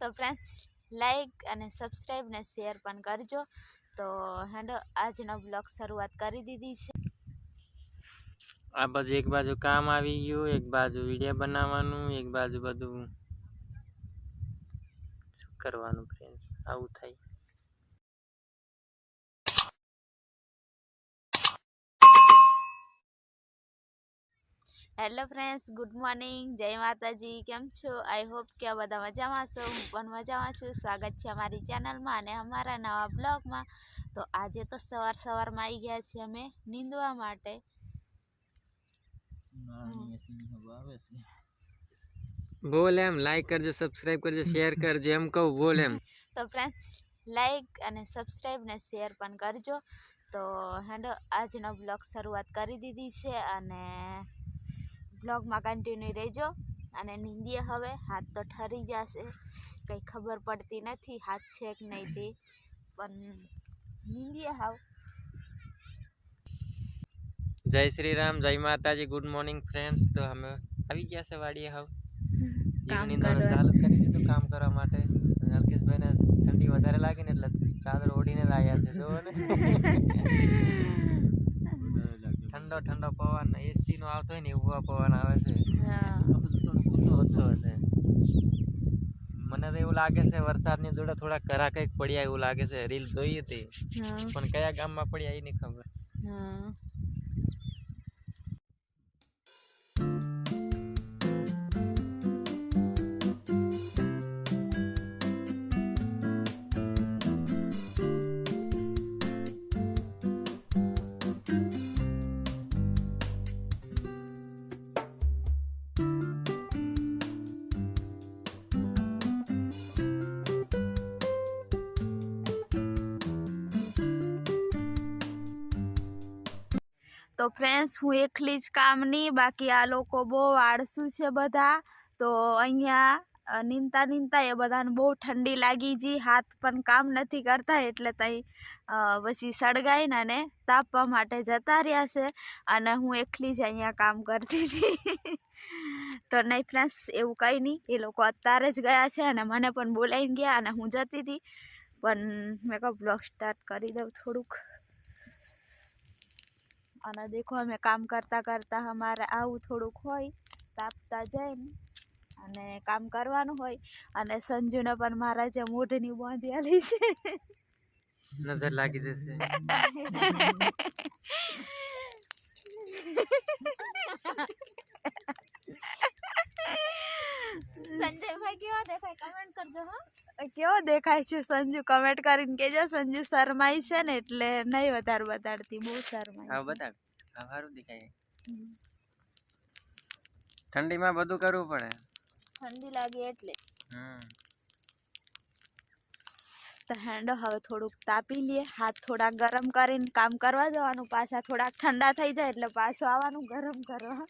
તો friends like અને subscribe ને શેર પણ કરજો. તો હેડો, આજનો બ્લોગ શરૂઆત કરી દીધી છે. આ બાજુ એક બાજુ કામ આવી ગયું, એક બાજુ વીડિયો બનાવવાનું, એક બાજુ બધું. શું કરવાનું ફ્રેન્ડ્સ આવું થાય. Hello friends good morning. જય માતાજી. કેમ છો? આઈ હોપ કે આ બધા મજામાં છો હું પણ મજામાં છું. સ્વાગત છે અમારી ચેનલમાં અને અમારા નવા બ્લોગમાં. તો આજે તો સવાર સવારમાં આવી ગયા છીએ અમે નીંદવા માટે. બોલ એમ લાઈક કરજો સબસ્ક્રાઈબ કરજો શેર કરજો એમ કહું બોલ એમ. તો ફ્રેન્ડ્સ લાઈક અને સબસ્ક્રાઈબ ને શેર પણ કરજો. તો હેડો આજનો બ્લોગ શરૂઆત કરી દીધી છે અને બ્લોગમાં કન્ટિન્યુ રહેજો. અને નીંદીએ હવે. હાથ તો ઠરી જશે. કંઈ ખબર પડતી નથી હાથ છે કે નહીં તે. પણ નીંદીએ હાવ. જય શ્રી રામ જય માતાજી ગુડ મોર્નિંગ ફ્રેન્ડ્સ તો અમે આવી ગયા છે વાડીએ હાવ. નિંદવાનું ચાલુ કરી દીધું કામ કરવા માટે. અલ્કેશભાઈને ઠંડી વધારે લાગી ને એટલે ચાદર ઓઢીને લાગ્યા છે. જોવો ને. ઠંડો ઠંડો પવન એસી નો આવતો હોય ને એવો પવન આવે છે. ઓછો છે મને તો એવું લાગે છે વરસાદની જોડે થોડા કરા કંઈક પડ્યા એવું લાગે છે. રીલ જોઈ હતી. પણ કયા ગામમાં પડ્યા એ નહીં ખબર. તો ફ્રેન્ડ્સ હું એકલી જ કામની બાકી આ લોકો બહુ આળસુ છે બધા. તો અહીંયા નીંદતા નીંદતા એ બધાને બહુ ઠંડી લાગી જી, હાથ પણ કામ નથી કરતા એટલે તઈ પછી સળગાઈને અને તાપવા માટે જતા રહ્યા છે અને હું એકલી જ અહીંયા કામ કરતી હતી. તો નહીં ફ્રેન્ડ્સ એવું કંઈ નહીં. એ લોકો અત્યારે જ ગયા છે અને મને પણ બોલાવીને ગયા અને હું જતી હતી. પણ મેં કહું બ્લોગ સ્ટાર્ટ કરી દઉં થોડુંક. અને દેખો અમે કામ કરતા કરતા અમારે આવું થોડુંક હોય તાપતા જાય ને અને કામ કરવાનું હોય અને સંજુને પણ મારા જે મોઢની બાંધી આલી છે. નજર લાગી જશે. સંજયભાઈ કેવો દેખાય? કમેન્ટ કરજો હા. કેવો દેખાય છે સંજુ? કમેન્ટ કરીને કેજો સંજુ શરમાઈ છે ને એટલે નહીં વધારે બતાડતી. બહુ શરમાઈ હા બતાડ. હા સારું દેખાય. ઠંડીમાં બધું કરવું પડે. ઠંડી લાગે એટલે. હમ. તો હેન્ડો હવે થોડુંક તાપી લઈએ. હાથ થોડાક ગરમ કરીને કામ કરવા જવાનું. પાછા થોડાક ઠંડા થઈ જાય એટલે પાછું આવવાનું ગરમ કરવા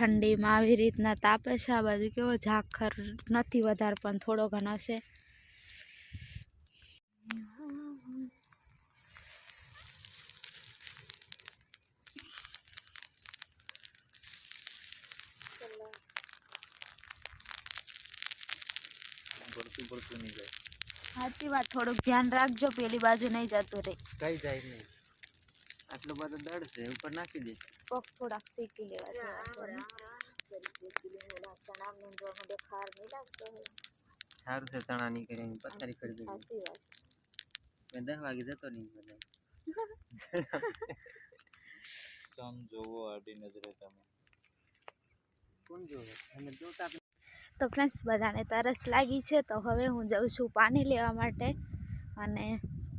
ઠંડીમાં આવી રીતના તાપે છે. આ બાજુ કેવો ઝાખર નથી વધારે પણ થોડો ઘણો છે. સાચી વાત થોડુંક ધ્યાન રાખજો પેલી બાજુ નહીં જતું રે કઈ જાય નહીં. છે ઉપર નાખી દે પગ થોડાક શેકી લેવા ખાર નહીં લાગતો સારું છે ચણા ની કરી પથારી કરી દે સાચી વાત. મેં દસ વાગે જતો નહીં બધા. સન જોવો આડી નજરે તમે. કોણ જોવે? અમે જોતા તો ફ્રેન્ડ્સ બધાને તરસ લાગી છે તો હવે હું જાઉં છું પાણી લેવા માટે. અને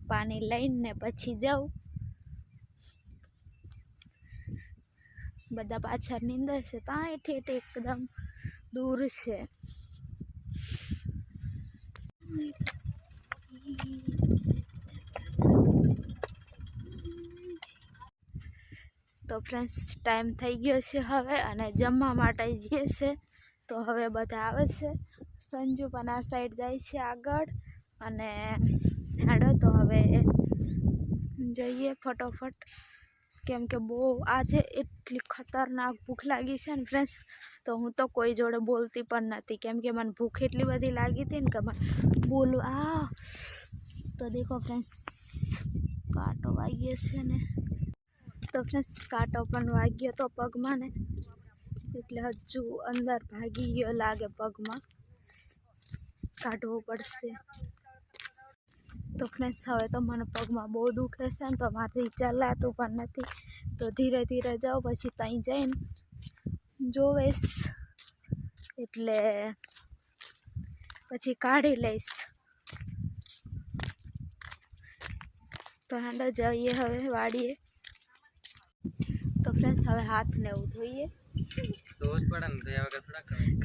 પાણી લઈને પછી જાઉં. બધા પાછળ અંદર છે. ત્યાં હેઠે એકદમ દૂર છે. તો ફ્રેન્ડ્સ ટાઈમ થઈ ગયો છે હવે અને જમવા માટે જઈએ છે તો હવે બધા આવે છે. સંજુ પણ આ સાઈડ જાય છે આગળ અને હાડો તો હવે જઈએ ફટોફટ. કેમ કે બહુ આજે એટલી ખતરનાક ભૂખ લાગી છે ને ફ્રેન્ડ્સ તો હું તો કોઈ જોડે બોલતી પણ નથી. કેમ કે મને ભૂખ એટલી બધી લાગી હતી ને કે મને બોલવા. તો દેખો ફ્રેન્ડ્સ કાંટો વાગ્યો છે ને. તો ફ્રેન્ડ્સ કાંટો પણ વાગ્યો તો પગમાં ને. એટલે હજુ અંદર ભાગી ગયો લાગે પગમાં. કાઢવો પડશે. તો ફ્રેન્ડ્સ હવે તો મને પગમાં બહુ દુખે છે ને તો મારાથી ચલાતું પણ નથી. તો ધીરે ધીરે જાઉં પછી ત્યાં જઈને જોઈશ એટલે પછી કાઢી લઈશ. તો હાંડો જઈએ હવે વાડીએ. તો ફ્રેન્ડ્સ હવે હાથને એવું ધોઈએ.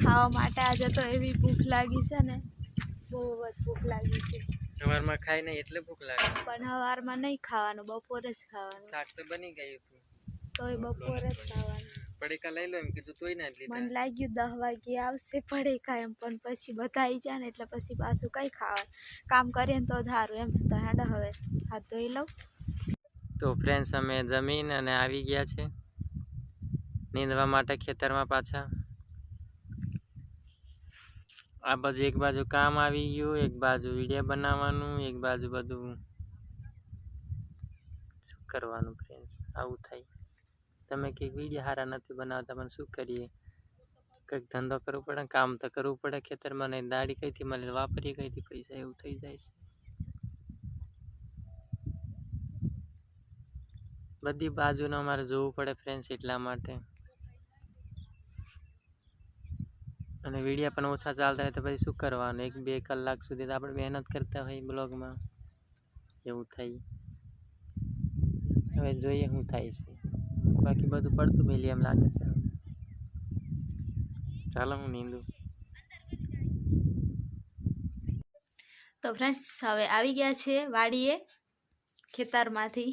ખાવા માટે આજે તો એવી ભૂખ લાગી છે ને બહુ જ ભૂખ લાગી છે. સવારમાં ખાઈ નહીં એટલે ભૂખ લાગે. પણ સવારમાં નહીં ખાવાનું બપોરે જ ખાવાનું. શાક તો બની ગયું હતું. તોય બપોરે જ ખાવાનું. પડેકા લઈ લો એમ કીધું તોય ના જ મને લાગ્યું દહ વાગે આવશે પડેકા એમ પણ પછી બધા આવી જાય ને એટલે પછી પાછું કંઈ ખાવાનું. કામ કરીએ ને તો ધારું એમ તો હાડા હવે હાથ ધોઈ લઉં. તો ફ્રેન્ડ્સ અમે જમીન અને આવી ગયા છે. નીંદવા માટે ખેતરમાં પાછા. આ બાજુ એક બાજુ કામ આવી ગયું, એક બાજુ વીડિયો બનાવવાનું, એક બાજુ બધું. શું કરવાનું ફ્રેન્ડ્સ આવું થાય. તમે કંઈક વીડિયો સારા નથી બનાવતા, પણ શું કરીએ? કંઈક ધંધો કરવો પડે, કામ તો કરવું પડે ખેતરમાં નહીં દાડી કઈથી મળે વાપરીએ કઈથી પૈસા, એવું થઈ જાય છે. બધી બાજુને અમારે જોવું પડે ફ્રેન્ડ્સ એટલા માટે. અને વિડીયા પણ ઓછા ચાલતા હોય તો પછી શું કરવાનું? એક બે કલાક સુધી તો આપણે મહેનત કરતા હોય બ્લોગમાં. એવું થઈ હવે જોઈએ શું થાય છે. બાકી બધું પડતું મેલી એમ લાગે છે. ચાલો હું નીંદું. તો ફ્રેન્ડ્સ હવે આવી ગયા છે વાડીએ, ખેતરમાંથી.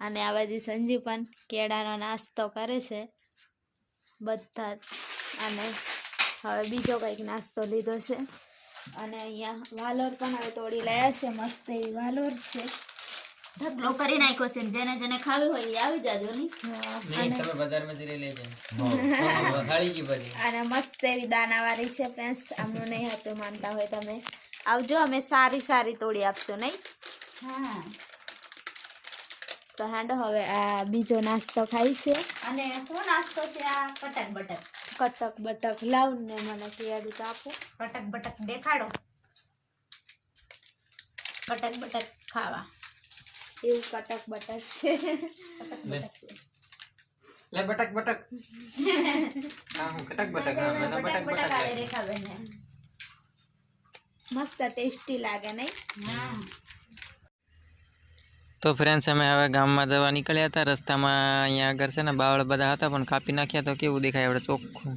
અને આ બાજુ સંજીવ પણ કેળાનો નાસ્તો કરે છે. બધા. અને હવે બીજો કંઈક નાસ્તો લીધો છે. અને અહીંયા વાલોર પણ હવે તોડી લાયા છે મસ્ત એવી વાલોર છે. ઢગલો કરી નાખ્યો છે જેને જેને ખાવી હોય એ આવી જાજો ની. અને મસ્ત એવી દાનાવાળી છે ફ્રેન્ડ્સ આમનું નહીં સાચું માનતા હોય તમે. આવજો અમે સારી સારી તોડી આપશો નહીં? હા. તો હાંડો હવે આ બીજો નાસ્તો ખાઈ છે. અને શું નાસ્તો છે? આ કટક બટક. કટક બટક લાવ ને મને કેળું તો આપો કટક બટક દેખાડો બટક બટક ખાવા એવું કટક બટક છે કટક લે. બટક છે. લે બટક બટક હા હું કટક બટક હા મને બટક બટક બટક આવે લાગે. રેખાબેનને. મસ્ત ટેસ્ટી લાગે નહીં હા તો ફ્રેન્ડ્સ અમે હવે ગામમાં જવા નીકળ્યા હતા. રસ્તામાં અહીંયા આગળ છે ને બાવળ બધા હતા, પણ કાપી નાખ્યા તો કેવું દેખાય, આપણે ચોખ્ખું.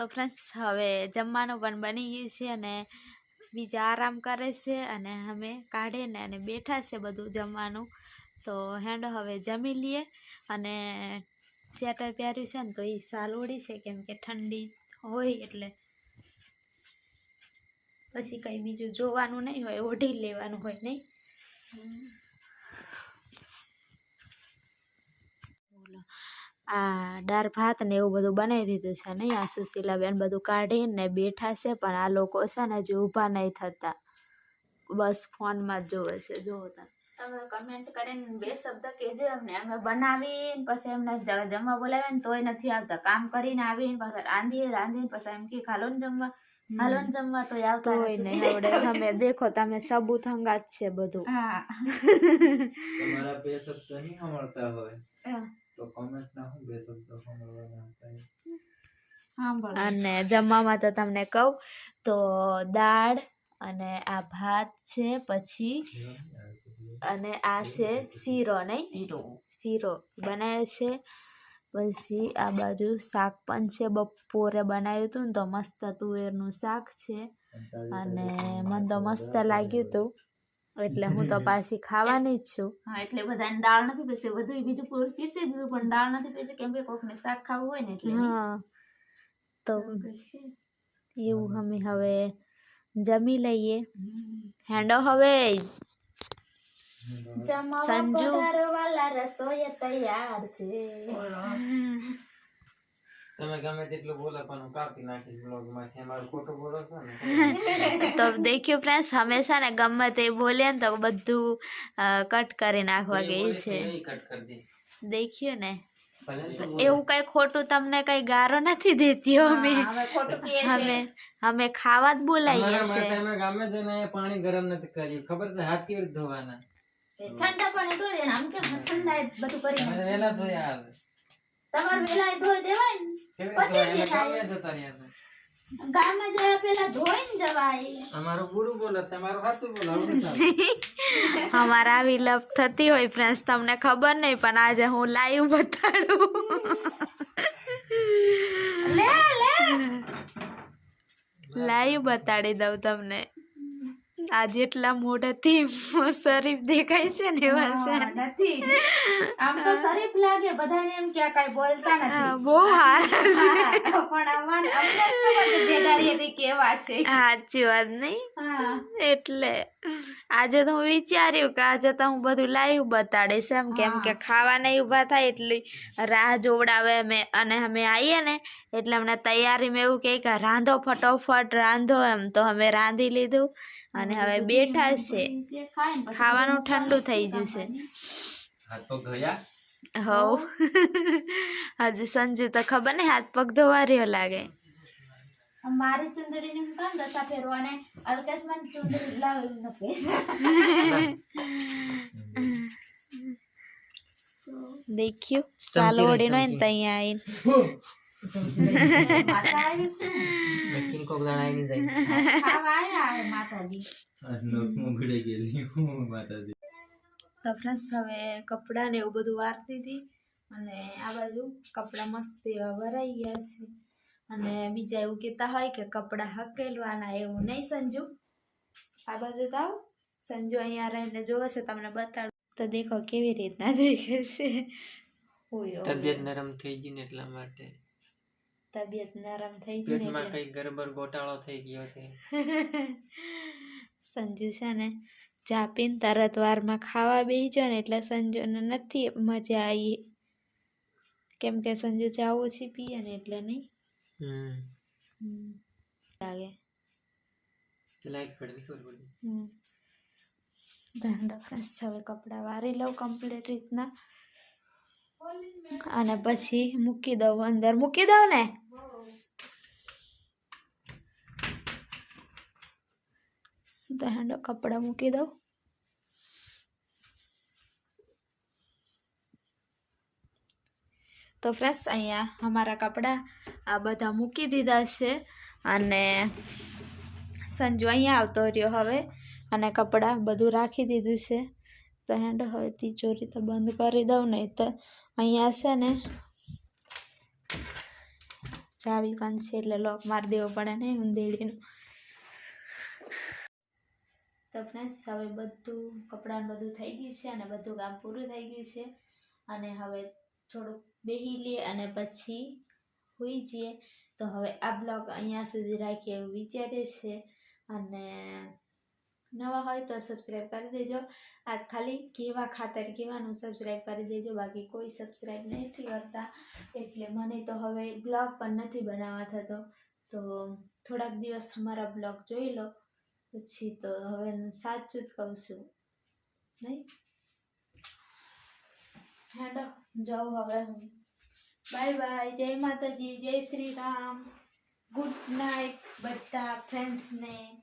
તો ફ્રેન્ડ્સ હવે જમવાનું પણ બની ગયું છે અને બીજા આરામ કરે છે અને અમે કાઢીને અને બેઠા છે બધું જમવાનું. તો હેન્ડ હવે જમી લઈએ અને સ્વેટર પહેર્યું છે ને તો એ સાલ ઓળી છે કેમ કે ઠંડી હોય એટલે. પછી કંઈ બીજું જોવાનું નહીં હોય, ઓઢી લેવાનું હોય નહીં. આ દાળ ભાત ને એવું બધું બનાવી દીધું છે. નહીં આ સુશીલાબેન બધું કાઢીને બેઠા છે પણ આ લોકો છે ને હજી ઊભા નહીં થતા. બસ ફોનમાં જ જોવે છે. જોવો તમે તમે કમેન્ટ કરીને બે શબ્દ કહેજો એમને. અમે બનાવીને પછી એમને જ- જમવા બોલાવીએ ને તોય નથી આવતા. કામ કરીને આવીને પાછા રાંધીએ રાંધીને પછી એમ કે ખાલો ને જમવા. હાલો ને જમવા તોય આવતા હોય નહીં આવડે. તમે દેખો તમે સબૂત હંગાત છે બધું. હા. તમારા બે શબ્દ નહીં સાંભળતા હોય. હા. તો કોમેન્ટ ના હું બે શબ્દ સાંભળવાના હતા અને જમવામાં તો તમને કહું તો દાળ અને આ ભાત છે પછી. અને આ છે શીરો નહીં? શીરો. શીરો બનાવ્યો છે પછી આ બાજુ શાક પણ છે બપોરે બનાવ્યું હતું ને તો મસ્ત તુવેરનું શાક છે. અને મને તો મસ્ત લાગ્યું હતું. એટલે હું તો પાછી ખાવાની જ છું. હા એટલે બધાને દાળ નથી પીસે બધું બીજું પૂરું પીસી દીધું પણ દાળ નથી પીસે કેમ કે કોકને શાક ખાવું હોય ને એટલે હા તો એવું અમે હવે જમી લઈએ. હેંડો હવે. સંજુ. વાળા રસોઈ તૈયાર છે. તમે ગમે તેટલું બોલો પણ કાપી નાખીશ બ્લોગમાંથી અમારું ખોટું બોલો છો ને? તો દેખ્યું ફ્રેન્ડ્સ હંમેશા ને ગમે તે બોલીએ ને તો બધું કટ કરી નાખવા ગઈ છે કટ કરી દઈશ. દેખ્યું ને? એવું કઈ ખોટું તમને કઈ ગારો નથી દેતી અમે. અમે. અમે અમે ખાવા જ બોલાવીએ અમારા છે અમે ગામે જઈને પાણી ગરમ નથી કર્યું. ખબર છે હાથ કેવી રીતે ધોવાના? ઠંડા પાણી ધોઈ દે આમ કેમ ઠંડા બધું કરી વેલા ધોયા આવે. તમારે વેલા ધોઈ દેવાય ગામમાં પેલા ધોઈને જવાય. અમારું બુરું બોલે છે અમારું સાચું બોલે આવું નથી થતું. અમારા આવી લપ થતી હોય ફ્રેન્ડ્સ તમને ખબર નહીં પણ આજે હું લાઈવ બતાડું. લે લે. લાઈવ બતાડી દઉં તમને. આ જેટલા મોઢાથી શરીફ દેખાય છે ને એવા છે. નથી. આમ તો શરીફ લાગે બધાને એમ કે આ બોલતા નથી. બહુ હારા છે. પણ અમારે અમને ખબર છે કેવા છે. સાચી વાત નહીં એટલે આજે તો હું વિચાર્યું કે આજે તો હું બધું લાઈવ બતાડીશ એમ કેમ કે ખાવા નહીં ઊભા થાય એટલી રાહ જોવડાવે અમે અને અમે આવીએ ને એટલે અમને તૈયારીમાં એવું કહે કે રાંધો ફટોફટ રાંધો એમ. તો અમે રાંધી લીધું અને હવે બેઠા છે. ને ખાવાનું ઠંડુ થઈ ગયું છે. હવ હજુ સંજુ તો ખબર નહીં હાથ પગ ધોવા રહ્યો લાગે. મારી ચુંદડીને કામ દશા ફેરવાને અલ્કેશમાં ચુંદડી લાવી નથી. દેખ્યું? સાલોડીનો ને ત્યાં આવીને. તો ફ્રેન્ડ્સ હવે કપડાં ને એવું બધું વારતી હતી અને આ બાજુ કપડાં મસ્ત એવા ભરાઈ ગયા છે. અને બીજા એવું કહેતા હોય કે કપડાં હકેલવાના એવું નહીં સંજુ? આ બાજુ તો આવો. સંજુ અહીંયા રહીને જોવે છે, તમને બતાડું. તો દેખો કેવી રીતના દેખે છે. તબિયત નરમ થઈ ગઈ ને એટલા માટે. તબિયત નરમ થઈ ગઈ પેટમાં કઈ ગરબર ગોટાળો થઈ ગયો છે. સંજુ છે ને ચા પીને તરત વારમાં ખાવા બેસી ને એટલે સંજુને નથી મજા આવી કેમ કે સંજુ ચા ઓછી પીએ ને એટલે નહીં. લાગે. લાઈટ પડી ખબર પડી. હવે કપડાં વારી લઉં કમ્પ્લીટ રીતના. અને પછી મૂકી દઉં અંદર. મૂકી દઉં ને? તો હેંડો કપડાં મૂકી દઉં. તો ફ્રેશ અહીંયા અમારા કપડાં આ બધા મૂકી દીધા છે અને સંજુ અહીંયા આવતો રહ્યો હવે અને કપડાં બધું રાખી દીધું છે. તો હેંડો હવે તિજોરી તો બંધ કરી દઉં નહીં તો અહીંયા છે ને ચાવી પણ છે એટલે લોક મારી દેવો પડે ને ઉંદેડીનું તો હવે બધું કપડાં બધું થઈ ગયું છે અને બધું કામ પૂરું થઈ ગયું છે. અને હવે થોડુંક બેહી લઈએ અને પછી હોઈ જઈએ. તો હવે આ બ્લોગ અહીંયા સુધી રાખીએ એવું વિચારે છે. અને નવા હોય તો સબસ્ક્રાઈબ કરી દેજો. આ ખાલી કેવા ખાતર ઘેવાનું સબસ્ક્રાઈબ કરી દેજો. બાકી કોઈ સબસ્ક્રાઈબ નથી કરતા. એટલે મને તો હવે બ્લોગ પણ નથી બનાવવા થતો. તો થોડાક દિવસ અમારા બ્લોગ જોઈ લો. પછી તો હવે સાચું જ કહું છું. નહીં? હેડો, જાઉં હવે હું. Bye bye. જય માતાજી. જય શ્રી રામ. ગુડ નાઇટ બધા ફ્રેન્ડ્સને